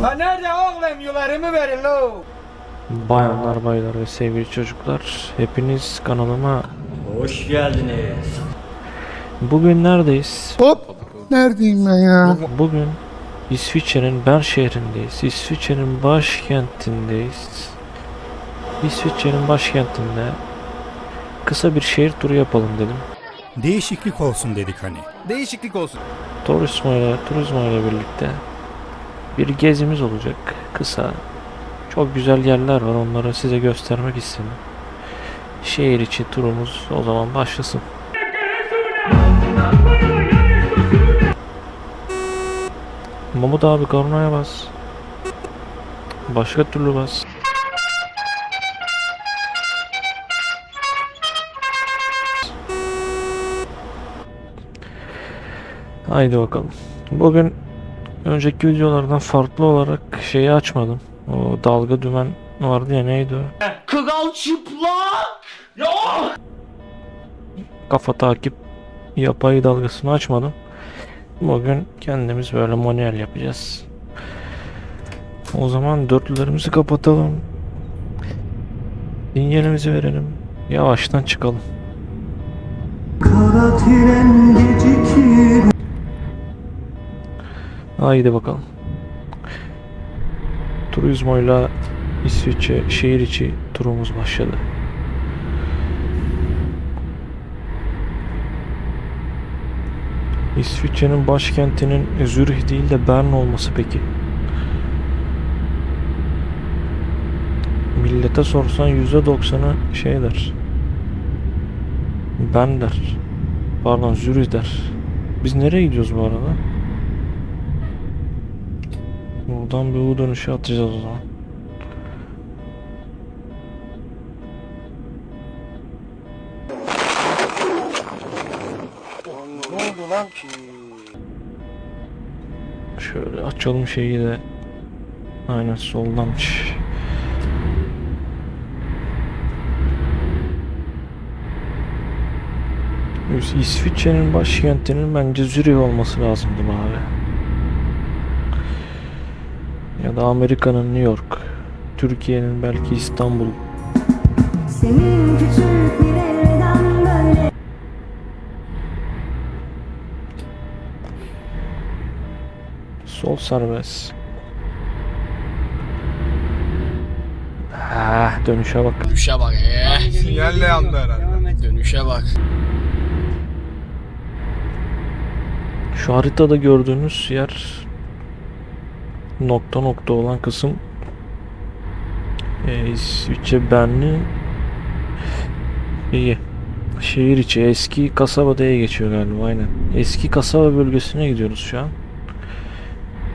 Ha nerede oğlum yularımı verin lo. Bayanlar, baylar ve sevgili çocuklar, hepiniz kanalıma Hoş geldiniz. bugün neredeyiz? Hop. Neredeyim ben ya? Bugün İsviçre'nin Bern şehrindeyiz. İsviçre'nin başkentindeyiz. İsviçre'nin başkentinde kısa bir şehir turu yapalım dedim. Değişiklik olsun dedik hani. Değişiklik olsun. İle, turizmo ile birlikte bir gezimiz olacak. Kısa. Çok güzel yerler var. Onları size göstermek istedim. Şehir içi turumuz o zaman başlasın. Mahmut abi kornaya bas. Başka türlü bas. Haydi bakalım. Bugün önceki videolardan farklı olarak şeyi açmadım. O dalga dümen vardı ya neydi o? Kral çıplak. Ya. Kafa takip yapay dalgasını açmadım. Bugün kendimiz böyle manuel yapacağız. O zaman dörtlülerimizi kapatalım. Sinyalimizi verelim. Yavaştan çıkalım. Haydi bakalım. Turizmoyla İsviçre şehir içi turumuz başladı. İsviçre'nin başkentinin Zürih değil de Bern olması peki? Millete sorsan %90'ı şey der. Ben der. Pardon Zürih der. Biz nereye gidiyoruz bu arada? Buradan bir U dönüşü atacağız o zaman. Ne oldu lan? Şöyle açalım şeyi de. Aynen soldanmış. İs- İsviçre'nin başkentinin bence Zürih olması lazımdı abi. Ya da Amerika'nın New York. Türkiye'nin belki İstanbul. Senin küçük bir elden böyle Sol serbest. Ha, dönüşe bak. Dönüşe bak ee. Sinyalle yandı herhalde. Dönüşe bak. Şu haritada gördüğünüz yer nokta nokta olan kısım e, İsviçre Bern'i iyi. Şehir içi eski kasaba diye geçiyor galiba aynen. Eski kasaba bölgesine gidiyoruz şu an.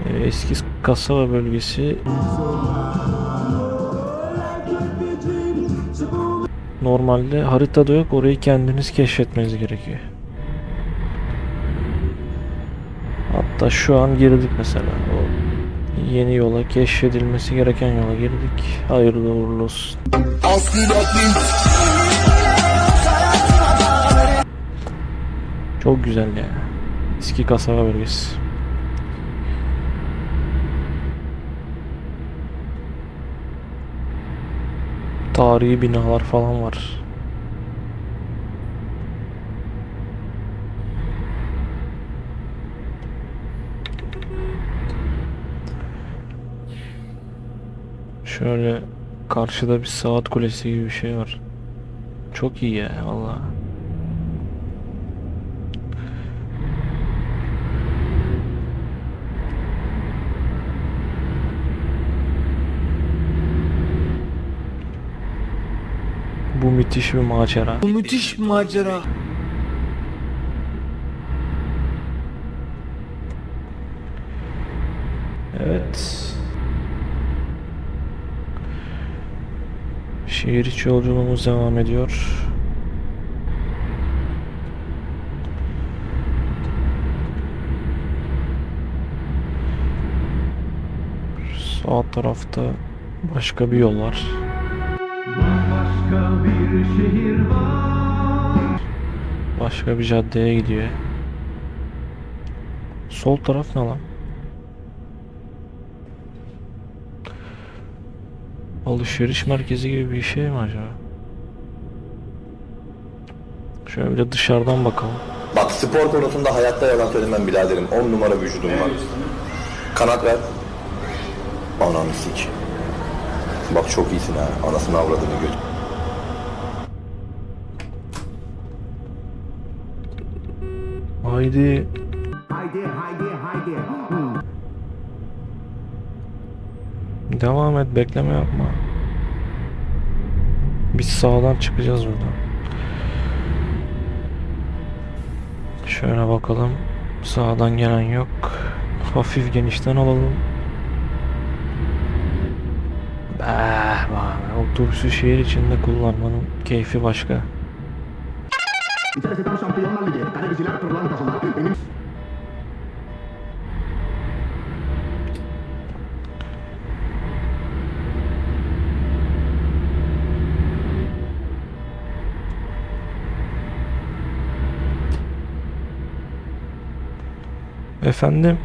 E, eski kasaba bölgesi normalde haritada yok orayı kendiniz keşfetmeniz gerekiyor. Hatta şu an girdik mesela. O yeni yola, keşfedilmesi gereken yola girdik. Hayırlı uğurlu olsun. Çok güzel ya. Eski kasaba bölgesi. Tarihi binalar falan var. Şöyle karşıda bir saat kulesi gibi bir şey var. Çok iyi ya valla. Bu müthiş bir macera. Bu müthiş bir macera. Evet. Şehir içi yolculuğumuz devam ediyor. Sağ tarafta başka bir yol var. Başka bir caddeye gidiyor. Sol taraf ne lan? Alışveriş merkezi gibi bir şey mi acaba? Şöyle bir de dışarıdan bakalım. Bak spor konusunda hayatta yalan söylemem biraderim. 10 numara vücudum var. Kanat ver. Ananı sik. Bak çok iyisin ha. Anasını avradını götür. Haydi. Devam et, bekleme yapma. Biz sağdan çıkacağız buradan. Şöyle bakalım. Sağdan gelen yok. Hafif genişten alalım. Bah, bah. Otobüsü şehir içinde kullanmanın keyfi başka. Efendim?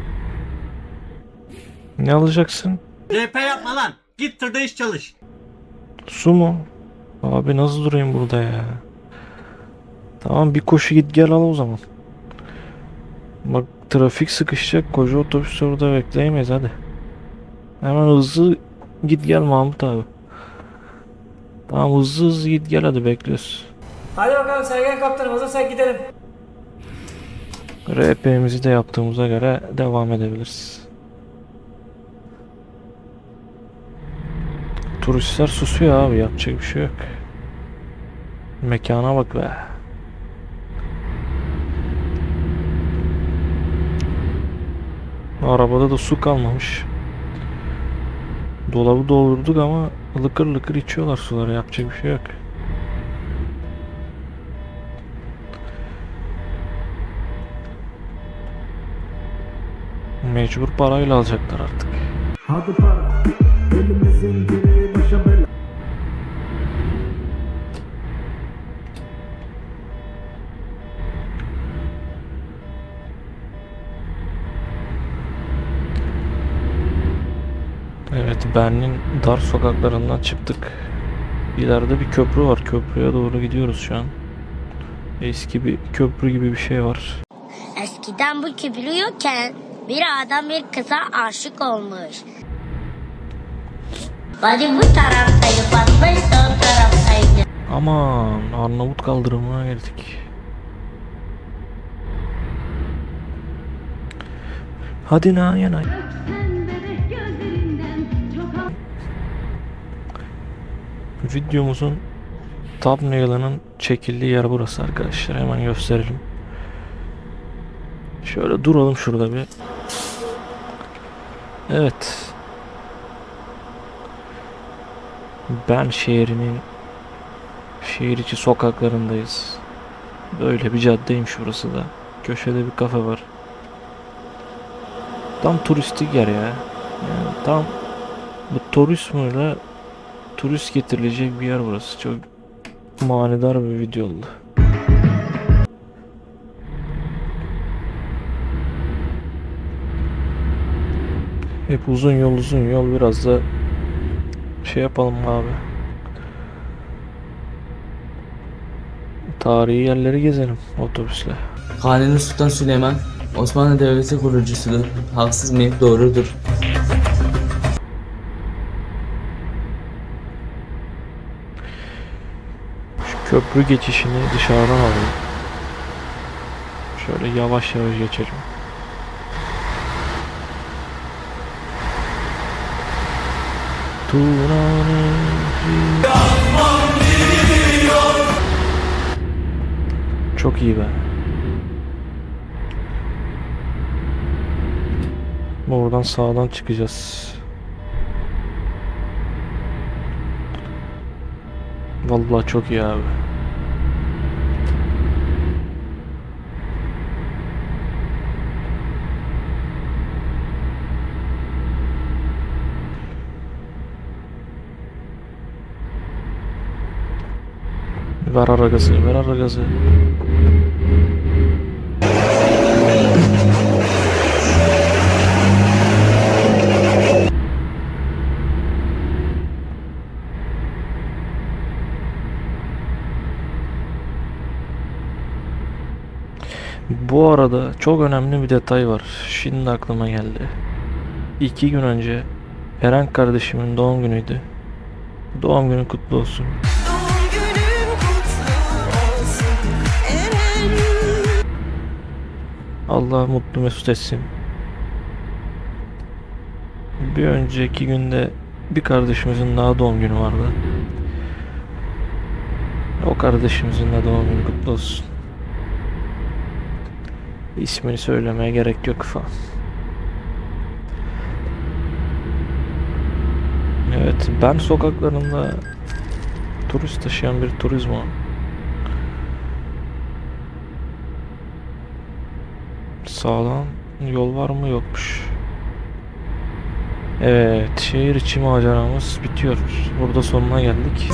Ne alacaksın? RP yapma lan. Git tırda iş çalış. Su mu? Abi nasıl durayım burada ya? Tamam bir koşu git gel al o zaman. Bak trafik sıkışacak koca otobüs orada bekleyemeyiz hadi. Hemen hızlı git gel Mahmut abi. Tamam hızlı hızlı git gel hadi bekliyoruz. Hadi bakalım Sergen kaptanım hazırsak gidelim. RP'mizi de yaptığımıza göre devam edebiliriz. Turistler susuyor abi yapacak bir şey yok. Mekana bak be. Arabada da su kalmamış. Dolabı doldurduk ama lıkır lıkır içiyorlar suları yapacak bir şey yok. Mecbur parayla alacaklar artık. Evet, Berlin'in dar sokaklarından çıktık. İleride bir köprü var. Köprüye doğru gidiyoruz şu an. Eski bir köprü gibi bir şey var. Eskiden bu köprü yokken bir adam bir kıza aşık olmuş. Bacı bu taraftaydı, Fatma ise o taraftaydı. Aman Arnavut kaldırımına geldik. Hadi na yana. Videomuzun thumbnail'ının çekildiği yer burası arkadaşlar. Hemen gösterelim. Şöyle duralım şurada bir. Evet. Ben şehrinin şehir içi sokaklarındayız. Böyle bir caddeymiş burası da. Köşede bir kafe var. Tam turistik yer ya. Yani tam bu turizmle turist getirilecek bir yer burası. Çok manidar bir video oldu. Hep uzun yol uzun yol biraz da şey yapalım abi. Tarihi yerleri gezelim otobüsle. Kanuni Sultan Süleyman Osmanlı Devleti kurucusudur. Haksız mıyım? Doğrudur. Şu köprü geçişini dışarıdan alalım. Şöyle yavaş yavaş geçelim. Çok iyi be. Buradan sağdan çıkacağız. Vallahi çok iyi abi. Ver ara gazı, ver ara gazı. Bu arada çok önemli bir detay var. Şimdi aklıma geldi. İki gün önce Eren kardeşimin doğum günüydü. Doğum günü kutlu olsun. Allah mutlu mesut etsin. Bir önceki günde bir kardeşimizin daha doğum günü vardı. O kardeşimizin de doğum günü kutlu olsun. İsmini söylemeye gerek yok falan. Evet, ben sokaklarında turist taşıyan bir turizmo. Sağdan yol var mı yokmuş. Evet, şehir içi maceramız bitiyor. Burada sonuna geldik.